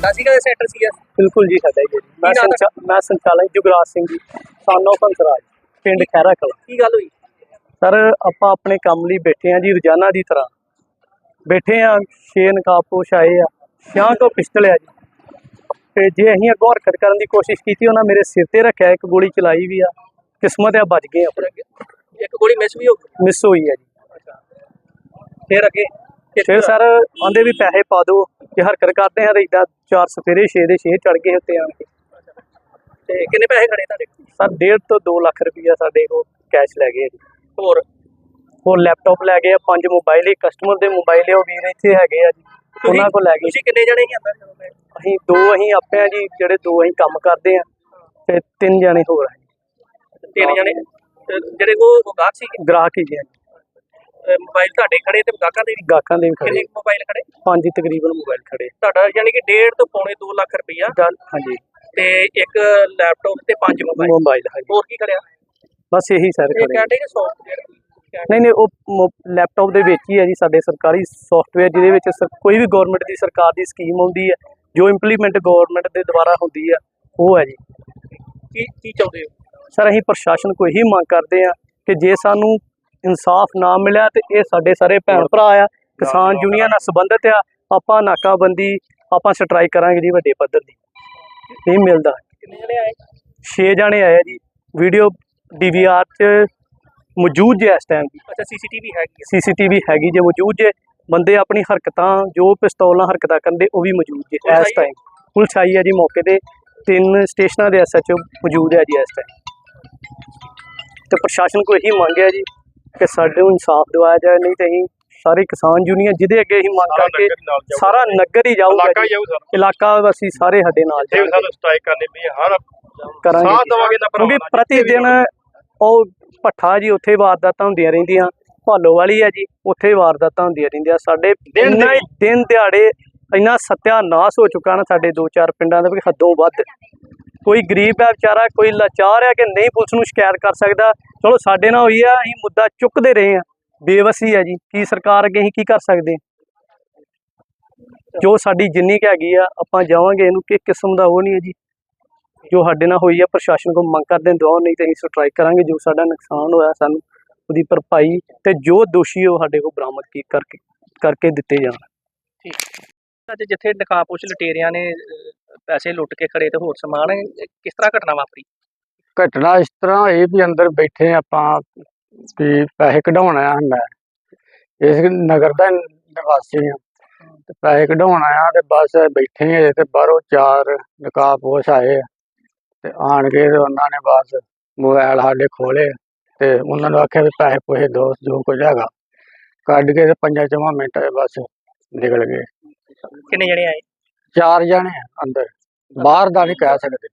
ਤੁਹਾਡਾ ਸੀਗਾ ਇਹ ਸੈਂਟਰ ਸੀਗਾ? ਬਿਲਕੁਲ ਜੀ ਸਾਡਾ ਹੀ ਹੈ ਜੀ। ਮੈਂ ਕੀ ਨਾਂ ਸੰਚਾ- ਮੈਂ ਸੰਚਾਲਕ ਜੁਗਰਾਜ ਸਿੰਘ ਜੀ ਸਾਨੋ ਪੰਸਰਾਜ ਪਿੰਡ ਖੈਰਾ ਕਲਾ। ਕੀ ਗੱਲ ਹੋਈ? ਸਰ ਆਪਾਂ ਆਪਣੇ ਕੰਮ ਲਈ ਬੈਠੇ ਆ ਜੀ ਰੋਜ਼ਾਨਾ ਦੀ ਤਰ੍ਹਾਂ। ਬੈਠੇ ਆ ਛੇ ਨਕਾਬਪੋਸ਼ ਆਏ ਆ ਛਾਂ ਕੋ ਪਿਸਟਲ ਆ ਜੀ। ਤੇ ਜੇ ਅਸੀਂ ਅੱਗੋਂ ਹਰਕਤ ਕਰਨ ਦੀ ਕੋਸ਼ਿਸ਼ ਕੀਤੀ ਉਹਨਾਂ ਮੇਰੇ ਸਿਰ ਤੇ ਰੱਖਿਆ ਇੱਕ ਗੋਲੀ ਚਲਾਈ ਵੀ ਆ। ਕਿਸਮਤ ਆ ਬਚ ਗਏ ਆਪਣੇ ਇੱਕ ਗੋਲੀ ਮਿਸ ਵੀ ਹੋ ਗਈ? ਮਿਸ ਹੋਈ ਆ ਜੀ। ਫਿਰ ਅੱਗੇ? ਫਿਰ ਸਰ ਆਂਦੇ ਵੀ ਪੈਸੇ ਪਾ ਦਿਓ ਜੇ ਹਰਕਤ ਕਰਦੇ ਆ ਤਾਂ ਇਦਾਂ ਚਾਰ ਸਫੇਰੇ ਛੇ ਦੇ ਛੇ ਚੜ ਗਏ ਉੱਤੇ ਆਣ ਕੇ। ਤੇ ਕਿੰਨੇ ਪੈਸੇ ਖੜੇ ਤੁਹਾਡੇ? ਸਰ ਡੇਢ ਤੋਂ 2 ਲੱਖ ਰੁਪਈਆ ਸਾਡੇ ਕੋਲ ਕੈਸ਼ ਲੈ ਗਏ। ਹੋਰ? ਹੋਰ ਲੈਪਟਾਪ ਲੈ ਗਏ ਪੰਜ ਮੋਬਾਈਲ ਹੀ ਕਸਟਮਰ ਦੇ ਮੋਬਾਈਲ ਉਹ ਵੀਰ ਇੱਥੇ ਹੈਗੇ ਆ ਜੀ। ਉਹਨਾਂ ਕੋਲ ਲੈ ਗਏ। ਤੁਸੀਂ ਕਿੰਨੇ ਜਣੇ ਸੀ ਅੰਦਰ ਜਦੋਂ? ਅਸੀਂ ਦੋ ਅਸੀਂ ਆਪੇ ਆ ਜੀ ਜਿਹੜੇ ਦੋ ਅਸੀਂ ਕੰਮ ਕਰਦੇ ਆ ਤੇ ਤਿੰਨ ਜਣੇ ਹੋਰ ਆ ਜੀ। ਤਿੰਨ ਜਣੇ? ਤੇ ਜਿਹੜੇ ਉਹ ਗਾਹਕ ਸੀ ਗ੍ਰਾਹਕ ਹੀ ਜੀ। ਮੋਬਾਈਲ ਤੁਹਾਡੇ ਖੜੇ ਤੇ ਗਾਹਕਾਂ ਦੇ? ਵੀ ਗਾਹਕਾਂ ਦੇ ਵੀ ਖੜੇ। ਕਿੰਨੇ ਮੋਬਾਈਲ ਖੜੇ? ਪੰਜ ਤਕਰੀਬਨ ਮੋਬਾਈਲ ਖੜੇ। ਤੁਹਾਡਾ ਯਾਨੀ ਕਿ 1.5 ਤੋਂ ਪੌਣੇ 2 ਲੱਖ ਰੁਪਈਆ। ਹਾਂਜੀ। ਤੇ ਇੱਕ ਲੈਪਟਾਪ ਤੇ ਪੰਜ ਮੋਬਾਈਲ ਮੋਬਾਈਲ ਹਾਂਜੀ। ਹੋਰ ਕੀ ਖੜਿਆ ਬਸ ਇਹੀ ਸਾਰੇ ਇਹ ਖੜੇ। ਕਹਿੰਦੇ ਕਿ ਸੌਫਟਵੇਅਰ ਨਹੀਂ ਨਹੀਂ ਉਹ ਲੈਪਟਾਪ ਦੇ ਵਿੱਚ ਹੀ ਹੈ ਜੀ ਸਾਡੇ ਸਰਕਾਰੀ ਸੌਫਟਵੇਅਰ ਜਿਹਦੇ ਵਿੱਚ ਸਰ- ਕੋਈ ਵੀ ਗਵਰਨਮੈਂਟ ਦੀ ਸਰਕਾਰ ਦੀ ਸਕੀਮ ਆਉਂਦੀ ਹੈ ਜੋ ਇੰਪਲੀਮੈਂਟ ਗਵਰਨਮੈਂਟ ਦੇ ਦੁਆਰਾ ਹੁੰਦੀ ਹੈ ਉਹ ਹੈ ਜੀ। ਕੀ ਕੀ ਚਾਹੁੰਦੇ ਹੋ? ਸਰ ਅਸੀਂ ਪ੍ਰਸ਼ਾਸਨ ਕੋਲ ਇਹੀ ਮੰਗ ਕਰਦੇ ਆ ਕਿ ਜੇ ਸਾਨੂੰ ਇਨਸਾਫ ਨਾ ਮਿਲਿਆ ਤੇ ਇਹ ਸਾਡੇ ਸਾਰੇ ਭੈਣ ਭਰਾ ਆ ਕਿਸਾਨ ਯੂਨੀਅਨ ਨਾਲ ਸੰਬੰਧਿਤ ਆ। ਆਪਾਂ ਨਾਕਾਬੰਦੀ ਆਪਾਂ ਸਟ੍ਰਾਈਕ ਕਰਾਂਗੇ ਜੀ ਵੱਡੇ ਪੱਧਰ ਦੀ। ਨਹੀਂ ਮਿਲਦਾ। ਕਿੰਨੇ ਜਣੇ ਆਏ 6 ਜਾਣੇ ਆਏ ਆ ਜੀ। ਵੀਡੀਓ ਡੀਵੀਆਰ 'ਚ ਮੌਜੂਦ ਜੇ ਇਸ ਟਾਈਮ ਅੱਛਾ ਸੀਸੀਟੀਵੀ ਹੈਗੀ ਸੀਸੀਟੀਵੀ ਹੈਗੀ ਜੇ ਮੌਜੂਦ ਜੇ। ਬੰਦੇ ਆਪਣੀ ਹਰਕਤਾਂ ਜੋ ਪਿਸਤੌਲਾਂ ਹਰਕਤਾਂ ਕਰਦੇ ਉਹ ਵੀ ਮੌਜੂਦ ਜੇ ਇਸ? ਟਾਈਮ ਪੁਲਿਸ ਆਈ ਹੈ ਜੀ ਮੌਕੇ ਤੇ। ਤਿੰਨ ਸਟੇਸ਼ਨਾਂ ਦੇ ਐਸਐਚਓ ਮੌਜੂਦ ਹੈ ਜੀ ਇਸ ਟਾਈਮ ਤੇ ਪ੍ਰਸ਼ਾਸਨ ਕੋ ਇਹੀ ਮੰਗ ਹੈ ਜੀ ਕਿ ਸਾਡੇ ਨੂੰ ਇਨਸਾਫ ਦਿਵਾਇਆ ਜਾਏ ਨਹੀਂ ਤੇ ਅਸੀਂ ਸਾਰੇ ਕਿਸਾਨ ਯੂਨੀਅਨ ਜਿਹਦੇ ਅੱਗੇ ਅਸੀਂ ਮੰਗ ਕਰਕੇ ਸਾਰਾ ਨਗਰ ਹੀ ਜਾਊਗਾ ਇਲਾਕਾ ਸਾਰਾ। ਵਾਸੀ ਸਾਰੇ ਸਾਡੇ ਨਾਲ ਜੇ ਜਾਣਗੇ, ਸਾਨੂੰ ਸਟ੍ਰਾਈਕ ਕਰਨੀ ਪਈ ਹਰ ਕਰਾਂਗੇ ਸਾਥ ਜੀ। ਦੇਵਾਂਗੇ ਨਾ ਕਿਉਂਕਿ ਪ੍ਰਤੀ ਦਿਨ ਉਹ ਭੱਠਾ ਜੀ ਉੱਥੇ ਵਾਰਦਾਤਾਂ ਹੁੰਦੀਆਂ ਰਹਿੰਦੀਆਂ। ਭਾਲੋ ਵਾਲੀ ਹੈ ਜੀ ਉੱਥੇ ਵਾਰਦਾਤਾਂ ਹੁੰਦੀਆਂ ਰਹਿੰਦੀਆਂ। ਸਾਡੇ ਦਿਨ ਇੰਨਾ ਹੀ ਦਿਨ ਦਿਹਾੜੇ ਇੰਨਾ ਸਤਿਆਨਾਸ਼ ਹੋ ਚੁੱਕਾ ਨਾ ਸਾਡੇ ਦੋ ਚਾਰ ਪਿੰਡਾਂ ਦਾ ਵੀ ਹੱਦੋਂ ਵੱਧ। ਕੋਈ ਗਰੀਬ ਹੈ ਵਿਚਾਰਾ ਕੋਈ ਲਾਚਾਰ ਹੈ ਕਿ ਨਹੀਂ ਪੁਲਿਸ ਨੂੰ ਸ਼ਿਕਾਇਤ ਕਰ ਸਕਦਾ। ਚਲੋ ਸਾਡੇ ਨਾਲ ਹੋਈ ਆ, ਅਸੀਂ ਮੁੱਦਾ ਚੁੱਕਦੇ ਰਹੇ ਆ। ਬੇਵਸੀ ਹੈ ਜੀ, ਕੀ ਸਰਕਾਰ ਅੱਗੇ ਅਸੀਂ ਕੀ ਕਰ ਸਕਦੇ? ਜੋ ਸਾਡੀ ਜਿੰਨੀ ਕੁ ਹੈਗੀ ਆ, ਆਪਾਂ ਜਾਵਾਂਗੇ, ਇਹਨੂੰ ਕਿ ਕਿਸਮ ਦਾ ਉਹ ਨਹੀਂ ਹੈ ਜੀ। ਜੋ ਸਾਡੇ ਨਾਲ ਹੋਈ ਆ, ਪ੍ਰਸ਼ਾਸਨ ਕੋਲ ਮੰਗ ਕਰਦੇ ਦੋ ਨਹੀਂ ਤੇ ਅਸੀਂ ਸਟ੍ਰਾਈਕ ਕਰਾਂਗੇ, ਜੋ ਸਾਡਾ ਨੁਕਸਾਨ ਹੋਇਆ ਸਾਨੂੰ, ਉਹਦੀ ਭਰਪਾਈ ਤੇ ਜੋ ਦੋਸ਼ੀ ਉਹ ਸਾਡੇ ਕੋਲ ਬਰਾਮਦ ਕੀ ਕਰਕੇ ਕਰਕੇ ਦਿੱਤੇ ਜਾਣ। ਠੀਕ। ਅੱਜ ਜਿੱਥੇ ਨਕਾਬਪੋਸ਼ ਲੁਟੇਰਿਆਂ ਨੇ ਪੈਸੇ ਲੁੱਟ ਕੇ ਖੜੇ ਤੇ ਹੋਰ ਸਮਾਨ ਕਿਸ ਤਰ੍ਹਾਂ ਘਟਨਾ ਵਾਪਰੀ? ਘਟਨਾ ਇਸ ਤਰ੍ਹਾਂ ਇਹ ਵੀ ਅੰਦਰ ਬੈਠੇ ਆਪਾਂ ਵੀ ਪੈਸੇ ਕਢਾਉਣਾ ਆ ਮੈਂ ਇਸ ਨਗਰ ਦਾ ਨਿਵਾਸੀ ਆ। ਤੇ ਪੈਸੇ ਕਢਾਉਣ ਆਇਆ ਤੇ ਬਸ ਬੈਠੇ ਆ ਤੇ ਬਾਹਰੋਂ ਚਾਰ ਨਕਾਬਪੋਸ਼ ਆਏ ਆ। ਤੇ ਆਣ ਕੇ ਤੇ ਉਹਨਾਂ ਨੇ ਬਸ ਮੋਬਾਈਲ ਸਾਡੇ ਖੋਲੇ ਤੇ ਉਹਨਾਂ ਨੂੰ ਆਖਿਆ ਵੀ ਪੈਸੇ ਪੂਸੇ ਦੋ ਜੋ ਕੁਝ ਹੈਗਾ। ਕੱਢ ਕੇ ਤੇ ਪੰਜਾਂ ਚਵਾਂ ਮਿੰਟਾਂ 'ਚ ਬਸ ਨਿਕਲ ਗਏ। ਕਿੰਨੇ ਜਣੇ ਆਏ? ਚਾਰ ਜਣੇ ਆ ਅੰਦਰ। ਬਾਹਰ ਦਾ ਨਹੀਂ ਕਹਿ ਸਕਦੇ।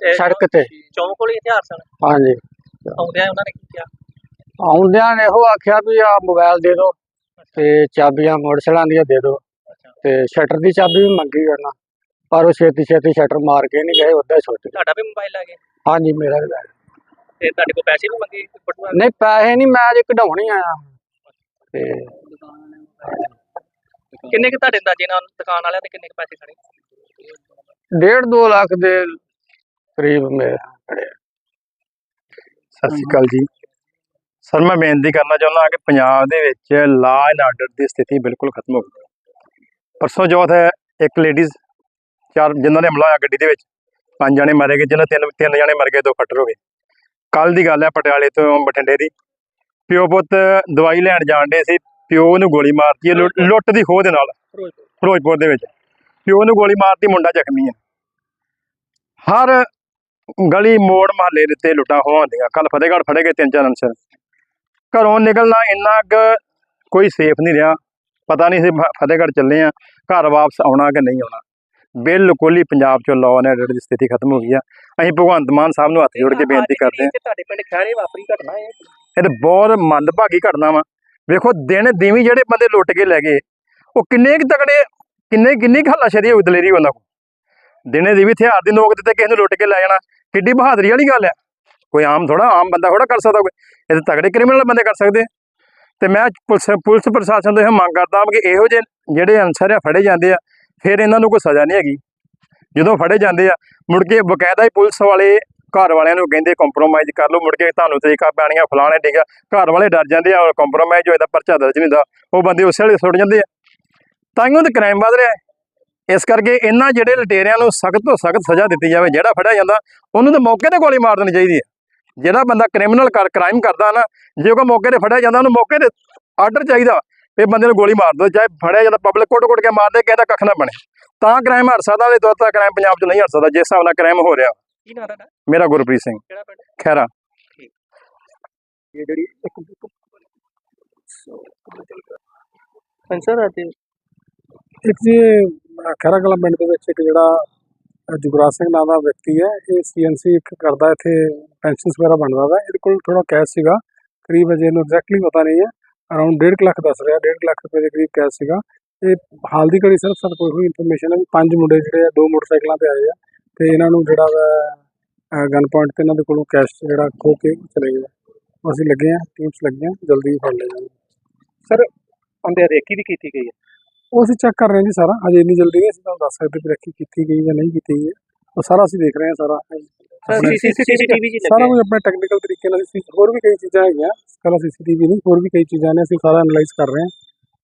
ਤੇ ਸੜਕ ਤੇ। ਚੌਂਕ ਕੋਲ ਹੀ ਹਥਿਆਰ ਸਨ? ਹਾਂਜੀ। ਆਉਂਦਿਆਂ ਉਹਨਾਂ ਨੇ ਕੀ ਕਿਹਾ? ਆਉਂਦਿਆਂ ਨੇ ਇਹੋ ਆਖਿਆ ਵੀ ਆ ਮੋਬਾਈਲ ਦੇ ਦਿਓ ਤੇ ਚਾਬੀਆਂ ਮੋਟਰਸਾਈਕਲਾਂ ਦੀਆਂ ਦੇ ਦਿਓ ਤੇ ਸ਼ਟਰ ਦੀ ਚਾਬੀ ਵੀ ਮੰਗੀ ਉਹਨਾਂ ਪਰ ਉਹ ਛੇਤੀ ਛੇਤੀ ਸ਼ਟਰ ਮਾਰ ਕੇ ਨਹੀਂ ਗਏ ਉੱਦਾਂ ਗਏ। ਤੁਹਾਡਾ ਵੀ ਮੋਬਾਈਲ ਆ ਗਿਆ ਹਾਂਜੀ ਮੇਰਾ ਵੀ ਲੈ ਗਏ। ਤੇ ਤੁਹਾਡੇ ਕੋਲ ਪੈਸੇ ਵੀ ਮੰਗੇ ਬਟੂਆ ਨਹੀਂ ਪੈਸੇ ਨਹੀਂ ਮੈਂ ਅਜੇ ਕਢਾਉਣ ਆਇਆ ਤੇ ਕਿੰਨੇ ਕੁ ਤੁਹਾਡੇ ਅੰਦਾਜ਼ੇ ਨਾਲ ਦੁਕਾਨ ਵਾਲਿਆਂ ਦੇ ਕਿੰਨੇ ਕੁ ਪੈਸੇ ਖੜੇ? ਡੇਢ ਦੋ ਲੱਖ ਦੇ ਕਰੀਬ ਮੇਰੇ ਖੜੇ ਆ। ਸਤਿ ਸ਼੍ਰੀ ਅਕਾਲ ਜੀ। ਸਰ ਮੈਂ ਬੇਨਤੀ ਕਰਨਾ ਚਾਹੁੰਦਾ ਕਿ ਪੰਜਾਬ ਦੇ ਵਿੱਚ ਲਾ ਐਂਡ ਆਰਡਰ ਦੀ ਸਥਿਤੀ ਬਿਲਕੁਲ ਖਤਮ ਹੋ ਗਈ। ਪਰਸੋਂ ਚੌਥ ਹੈ ਇੱਕ ਲੇਡੀਜ਼ ਚਾਰ ਜਿਨ੍ਹਾਂ ਨੇ ਹਮਲਾ ਹੋਇਆ ਗੱਡੀ ਦੇ ਵਿੱਚ ਪੰਜ ਜਣੇ ਮਾਰੇ ਗਏ ਜਿਹਨਾਂ ਤਿੰਨ ਤਿੰਨ ਜਣੇ ਮਰ ਗਏ ਦੋ ਫੱਟਰ ਹੋ ਗਏ। ਕੱਲ ਦੀ ਗੱਲ ਹੈ ਪਟਿਆਲੇ ਤੋਂ ਬਠਿੰਡੇ ਦੀ। ਪਿਓ ਪੁੱਤ ਦਵਾਈ ਲੈਣ ਜਾਣ ਡੇ ਸੀ ਪਿਓ ਨੂੰ ਗੋਲੀ ਮਾਰਤੀ ਲੁੱਟ- ਦੀ ਖੋਹ ਦੇ ਨਾਲ। ਫਿਰੋਜ਼ਪੁਰ ਦੇ ਵਿੱਚ। ਪਿਓ ਨੂੰ ਗੋਲੀ ਮਾਰਤੀ ਮੁੰਡਾ ਜ਼ਖਮੀ ਹੈ। ਹਰ ਗਲੀ ਮੋੜ ਮਹੱਲੇ ਦੇ ਉੱਤੇ ਲੁੱਟਾਂ ਖੋਹਾਂ ਹੁੰਦੀਆਂ। ਕੱਲ ਫਤਿਹਗੜ੍ਹ ਫੜੇ ਗਏ ਤਿੰਨ ਚਾਰ ਅਨਸਰ। ਘਰੋਂ ਨਿਕਲਣਾ ਇੰਨਾ ਕੁ ਕੋਈ ਸੇਫ ਨਹੀਂ ਰਿਹਾ। ਪਤਾ ਨਹੀਂ ਸੀ ਫਤਿਹਗੜ੍ਹ ਚੱਲੇ ਆ ਘਰ ਵਾਪਸ ਆਉਣਾ ਕਿ ਨਹੀਂ ਆਉਣਾ। ਬਿਲਕੁਲ ਹੀ ਪੰਜਾਬ ਚੋਂ ਲਾਅ ਐਂਡ ਆਰਡਰ ਦੀ ਸਥਿਤੀ ਖਤਮ ਹੋ ਗਈ ਆ। ਅਸੀਂ ਭਗਵੰਤ ਮਾਨ ਸਾਹਿਬ ਨੂੰ ਹੱਥ ਜੋੜ ਕੇ ਬੇਨਤੀ ਕਰਦੇ ਹਾਂ। ਤੇ ਤੁਹਾਡੇ ਪਿੰਡ ਖੈਰੇ ਵਾਪਰੀ ਘਟਨਾ ਹੈ ਇਹ ਤਾਂ ਬਹੁਤ ਮੰਦਭਾਗੀ ਘਟਨਾ ਵਾ। ਵੇਖੋ ਦਿਨ ਦੀਵੀਂ ਜਿਹੜੇ ਬੰਦੇ ਲੁੱਟ ਕੇ ਲੈ ਗਏ ਉਹ ਕਿੰਨੇ ਕੁ ਤਕੜੇ ਕਿੰਨੇ ਕਿੰਨੀ ਕੁ ਹੱਲਾਸ਼ੇਰੀ ਹੋਈ ਦਲੇਰੀ ਉਹਨਾਂ ਕੋਲ। ਦਿਨੇ ਦੀਵੀਂ ਹਥਿਆਰ ਦੀ ਨੋਕ ਦਿੱਤੇ ਕਿਸੇ ਨੂੰ ਲੁੱਟ ਕੇ ਲੈ ਜਾਣਾ। ਕਿੱਡੀ ਬਹਾਦਰੀ ਵਾਲੀ ਗੱਲ ਹੈ। ਕੋਈ ਆਮ ਥੋੜਾ ਆਮ ਬੰਦਾ ਥੋੜਾ ਕਰ ਸਕਦਾ ਕੋਈ। ਇਹ ਤਾਂ ਤਗੜੇ ਕ੍ਰਿਮੀਨਲ ਬੰਦੇ ਕਰ ਸਕਦੇ ਆ। ਤੇ ਮੈਂ ਪੁਲਿਸ ਪੁਲਿਸ ਪ੍ਰਸ਼ਾਸਨ ਤੋਂ ਇਹ ਮੰਗ ਕਰਦਾ ਹਾਂ ਕਿ ਇਹੋ ਜਿਹੇ ਜਿਹੜੇ ਅਨਸਰ ਆ, ਫੜੇ ਜਾਂਦੇ ਆ, ਫਿਰ ਇਹਨਾਂ ਨੂੰ ਕੋਈ ਸਜ਼ਾ ਨਹੀਂ ਹੈਗੀ। ਜਦੋਂ ਫੜੇ ਜਾਂਦੇ ਆ, ਮੁੜ ਕੇ ਬਕਾਇਦਾ ਹੀ ਪੁਲਿਸ ਵਾਲੇ ਘਰ ਵਾਲਿਆਂ ਨੂੰ ਕਹਿੰਦੇ ਕੰਪਰੋਮਾਈਜ਼ ਕਰ ਲਓ, ਮੁੜ ਕੇ ਤੁਹਾਨੂੰ ਤਰੀਕਾ ਪੈਣੀਆਂ, ਫਲਾਣੇ ਟੀਕਾ ਘਰ ਵਾਲੇ ਡਰ ਜਾਂਦੇ ਆ ਕੰਪਰੋਮਾਈਜ਼ ਹੋਏ ਤਾਂ ਪਰਚਾ ਦਰਜ ਨਹੀਂ ਹੁੰਦਾ, ਉਹ ਬੰਦੇ ਉਸੇ ਵੇਲੇ ਸੁੱਟ ਜਾਂਦੇ ਆ। ਤਾਂ ਹੀ ਉਹ ਤੇ ਕ੍ਰਾਈਮ ਵੱਧ ਰਿਹਾ। ਇਸ ਕਰਕੇ ਇਹਨਾਂ ਜਿਹੜੇ ਲਟੇਰਿਆਂ ਨੂੰ ਸਖਤ ਤੋਂ ਸਖਤ ਸਜ਼ਾ ਦਿੱਤੀ ਜਾਵੇ ਜਿਹੜਾ ਫੜਿਆ ਜਾਂਦਾ ਉਹਨੂੰ ਤਾਂ ਮੌਕੇ ਤੇ ਗੋਲੀ ਮਾਰ ਦੇਣੀ ਚਾਹੀਦੀ ਹੈ। ਜਿਹੜਾ ਬੰਦਾ ਕ੍ਰਿਮੀਨਲ ਕਰ ਕ੍ਰਾਈਮ ਕਰਦਾ ਨਾ ਜੇ ਉਹ ਮੌਕੇ ਤੇ ਫੜਿਆ ਜਾਂਦਾ ਉਹਨੂੰ ਮੌਕੇ ਤੇ ਆਰਡਰ ਚਾਹੀਦਾ ਵੀ ਬੰਦੇ ਨੂੰ ਗੋਲੀ ਮਾਰ ਦਿਓ। ਚਾਹੇ ਫੜਿਆ ਜਾਂਦਾ ਪਬਲਿਕ ਕੋਟ ਕੋਟ ਕੇ ਮਾਰਦੇ ਕਿਸੇ ਦਾ ਕੱਖ ਨਾ ਬਣੇ। ਤਾਂ ਕ੍ਰਾਈਮ ਹਟ ਸਕਦਾ ਨਹੀਂ ਤਾਂ ਕ੍ਰਾਈਮ ਪੰਜਾਬ 'ਚ ਨਹੀਂ ਹਟ ਸਕਦਾ ਜਿਸ ਹਿਸਾਬ ਨਾਲ ਕ੍ਰਾਈਮ ਹੋ ਰਿਹਾ। ਕੀ ਨਾਂ ਤੁਹਾਡਾ? ਮੇਰਾ ਗੁਰਪ੍ਰੀਤ ਸਿੰਘ। ਕਿਹੜਾ ਪਿੰਡ? ਖੈਰਾ ਇਹ ਜਿਹੜੀ ਇੱਕ ਸਰ ਅੱਜ ਇੱਕ ਜੀ ਅਹ ਖਹਿਰਾ ਕਲਾਂ ਪਿੰਡ ਦੇ ਵਿੱਚ ਇੱਕ ਜਿਹੜਾ, ਅਹ ਜੁਗਰਾਜ ਸਿੰਘ ਨਾਮ ਦਾ ਵਿਅਕਤੀ ਹੈ, ਇਹ ਸੀਐਨਸੀ ਇੱਕ ਕਰਦਾ ਇੱਥੇ ਪੈਨਸ਼ਨਸ ਵਗੈਰਾ ਬਣਦਾ ਵਾ। ਇਹਦੇ ਕੋਲ ਥੋੜਾ ਕੈਸ਼ ਸੀਗਾ, ਕਰੀਬ ਅਜੇ ਇਹਨੂੰ ਐਗਜ਼ੈਕਟਲੀ ਪਤਾ ਨਹੀਂ ਹੈ ਅਰਾਊਂਡ 1.5 ਲੱਖ ਦੱਸ ਰਿਹਾ 1.5 ਲੱਖ ਰੁਪਏ ਦੇ ਕਰੀਬ ਕੈਸ਼ ਸੀਗਾ। ਇਹ ਹਾਲ ਦੀ ਘੜੀ ਸਿਰਫ ਸਾਡੇ ਕੋਲ ਕੋਈ ਇਨਫੋਰਮੇਸ਼ਨ ਹੈ ਵੀ ਪੰਜ ਮੁੰਡੇ ਜਿਹੜੇ ਆ, ਦੋ ਮੋਟਰਸਾਈਕਲਾਂ ਤੇ ਆਏ ਆ, ਤੇ ਇਹਨਾਂ ਨੂੰ ਜਿਹੜਾ ਵਾ ਗਨ ਪੁਆਇੰਟ ਤੇ ਇਹਨਾਂ ਦੇ ਕੋਲੋਂ ਕੈਸ਼ ਜਿਹੜਾ ਖੋ ਕੇ ਚਲੇ ਗਏ। ਅਸੀਂ ਲੱਗੇ ਆ ਟੀਮਸ ਲੱਗੀਆਂ, ਜਲਦੀ ਫੜ ਲਏ ਸਰ ਬੰਦੇ ਰੇਕੀ ਵੀ ਕੀਤੀ ਗਈ ਹੈ? ਉਹ ਅਸੀਂ ਚੈੱਕ ਕਰ ਰਹੇ ਹਾਂ ਜੀ ਸਾਰਾ ਅਜੇ ਇੰਨੀ ਜਲਦੀ ਨਹੀਂ ਅਸੀਂ ਤੁਹਾਨੂੰ ਦੱਸ ਸਕਦੇ ਵੀ ਰੱਖੀ ਕੀਤੀ ਗਈ ਜਾਂ ਨਹੀਂ ਕੀਤੀ ਗਈ ਹੈ ਉਹ ਸਾਰਾ ਅਸੀਂ ਦੇਖ ਰਹੇ ਹਾਂ ਸਾਰਾ ਸਰ ਸੀਸੀਟੀਵੀ ਜੀ ਸਾਰਾ ਲੱਗੇ ਕੁਝ ਆਪਣੇ ਟੈਕਨੀਕਲ ਤਰੀਕੇ ਨਾਲ ਅਸੀਂ ਹੋਰ ਵੀ ਕਈ ਚੀਜ਼ਾਂ ਹੈਗੀਆਂ ਕੱਲਾ ਸੀਸੀਟੀਵੀ ਨਹੀਂ ਹੋਰ ਵੀ ਕਈ ਚੀਜ਼ਾਂ ਨੇ ਅਸੀਂ ਸਾਰਾ ਐਨਾਲਾਈਜ਼ ਕਰ ਰਹੇ ਹਾਂ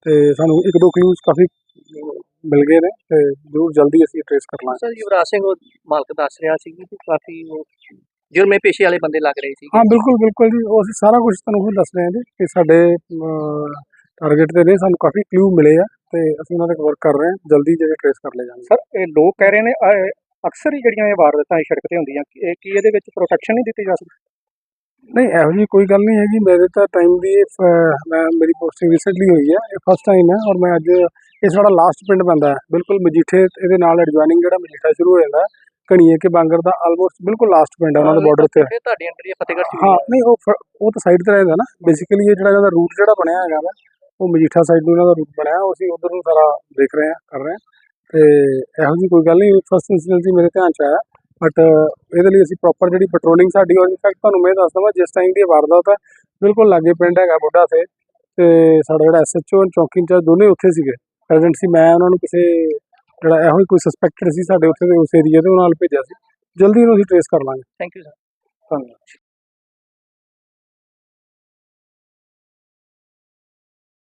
ਤੇ ਸਾਨੂੰ ਇੱਕ ਦੋ ਕਲੂਜ਼ ਕਾਫੀ ਮਿਲ ਗਏ ਨੇ ਤੇ ਜ਼ਰੂਰ ਜਲਦੀ ਅਸੀਂ ਟ੍ਰੇਸ ਕਰ ਲਾਂਗੇ ਸਰ ਯੁਵਰਾਜ ਸਿੰਘ ਉਹ ਮਾਲਕ ਦੱਸ ਰਿਹਾ ਸੀ ਕਿ ਕਾਫੀ ਉਹ ਜੁਰਮੇ ਪੇਸ਼ੇ ਵਾਲੇ ਬੰਦੇ ਲੱਗ ਰਹੇ ਸੀ ਹਾਂ ਬਿਲਕੁਲ ਬਿਲਕੁਲ ਜੀ ਉਹ ਅਸੀਂ ਸਾਰਾ ਕੁਝ ਤੁਹਾਨੂੰ ਹੁਣ ਦੱਸ ਰਹੇ ਹਾਂ ਜੀ ਕਿ ਸਾਡੇ ਟਾਰਗੇਟ ਤੇ ਨੇ ਸਾਨੂੰ ਕਾਫੀ ਕਲੂ ਮਿਲੇ ਆ ਤੇ ਅਸੀਂ ਉਹਨਾਂ ਤੇ ਵਰਕ ਕਰ ਰਹੇ ਹਾਂ ਜਲਦੀ ਜਿਹੜੇ ਟ੍ਰੇਸ ਕਰ ਲਏ ਜਾਣਗੇ। ਸਰ ਇਹ ਲੋਕ ਕਹਿ ਰਹੇ ਨੇ ਅਹ, ਅਕਸਰ ਹੀ ਜਿਹੜੀਆਂ ਇਹ ਵਾਰਦਾਤਾਂ ਇਹ ਸੜਕ ਤੇ ਹੁੰਦੀਆਂ ਇਹ ਕੀ ਇਹਦੇ ਵਿੱਚ ਪ੍ਰੋਟੈਕਸ਼ਨ ਨਹੀਂ ਦਿੱਤੀ ਜਾ ਸਕਦੀ? ਨਹੀਂ ਇਹੋ ਜੀ ਕੋਈ ਗੱਲ ਨਹੀਂ ਹੈਗੀ। ਮੇਰੇ ਤਾਂ ਟਾਈਮ ਇਹ ਫ- ਮੈਂ ਮੇਰੀ ਪੋਸਟਿੰਗ ਰੀਸੈਂਟਲੀ ਹੋਈ ਹੈ ਇਹ ਫਸਟ ਟਾਈਮ ਹੈ ਔਰ ਮੈਂ ਅੱਜ ਇਹ ਸਾਡਾ ਲਾਸਟ ਪਿੰਡ ਪੈਂਦਾ ਹੈ। ਬਿਲਕੁਲ ਮਜੀਠੇ ਇਹਦੇ ਨਾਲ ਐਡਜੋਇਨਿੰਗ ਜਿਹੜਾ ਮਜੀਠਾ ਸ਼ੁਰੂ ਹੋ ਜਾਂਦਾ ਹੈ, ਘਣੀਏ ਕੇ ਬਾਂਗਰ ਦਾ ਆਲਮੋਸਟ ਬਿਲਕੁਲ ਲਾਸਟ ਪਿੰਡ ਹੈ ਉਹਨਾਂ ਦੇ ਬਾਰਡਰ ਤੇ। ਤੁਹਾਡੀ ਐਂਟਰੀ ਫਤਿਹਗੜ੍ਹ ਹਾਂ ਨਹੀਂ ਉਹ ਫ- ਉਹ ਤਾਂ ਸਾਈਡ ਤੇ ਰਹਿੰਦਾ ਨਾ। ਬੇਸਿਕਲੀ ਇਹ ਜਿਹੜਾ ਇਹਦਾ ਰੂਟ ਜਿਹੜਾ ਬਣਿਆ ਹੈਗਾ ਵਾ ਉਹ ਮਜੀਠਾ ਸਾਈਡ ਨੂੰ ਇਹਨਾਂ ਦਾ ਰੂਟ ਬਣਿਆ ਉਹ ਅਸੀਂ ਉਧਰ ਨੂੰ ਸਾਰਾ ਦੇਖ ਰਹੇ ਹਾਂ ਕਰ ਰਹੇ ਹਾਂ। ਤੇ ਇਹੋ ਜੀ ਕੋਈ ਗੱਲ ਨਹੀਂ ਫਸਟ ਇੰਸੀਡੈਂਟ ਹੀ ਮੇਰੇ ਧਿਆਨ ਚ ਆਇਆ। ਬਟ ਇਹਦੇ ਲਈ ਅਸੀਂ ਪ੍ਰੋਪਰ ਜਿਹੜੀ ਪੈਟਰੋਲਿੰਗ ਸਾਡੀ ਔਰ ਇਨਫੈਕਟ ਤੁਹਾਨੂੰ ਮੈਂ ਦੱਸ ਦਵਾਂ ਜਿਸ ਟਾਈਮ ਦੀ ਵਾਰਦਾਤ ਹੈ ਬਿਲਕੁਲ ਲਾਗੇ ਪਿੰਡ ਹੈਗਾ ਬੁੱਢਾ ਸੇ ਤੇ ਸਾਡਾ ਜਿਹੜਾ ਐਸਐਚਓ ਚੌਂਕੀ ਇੰਚਾਰਜ ਦੋਨੇ ਉੱਥੇ ਸੀਗੇ। ਪ੍ਰੈਜ਼ੈਂਟ ਸੀ ਮੈਂ ਉਹਨਾਂ ਨੂੰ ਕਿਸੇ ਜਿਹੜਾ ਇਹੋ ਹੀ ਕੋਈ ਸਸਪੈਕਟਡ ਸੀ ਸਾਡੇ ਉੱਥੇ ਦੇ ਉਸ ਏਰੀਆ ਦੇ ਉਹਨਾਂ ਨਾਲ ਭੇਜਿਆ ਸੀ। ਜਲਦੀ ਇਹਨੂੰ ਅਸੀਂ ਟ੍ਰੇਸ ਕਰ ਲਾਂਗੇ। ਥੈਂਕ ਯੂ ਸਰ ਧੰਨਵਾਦ।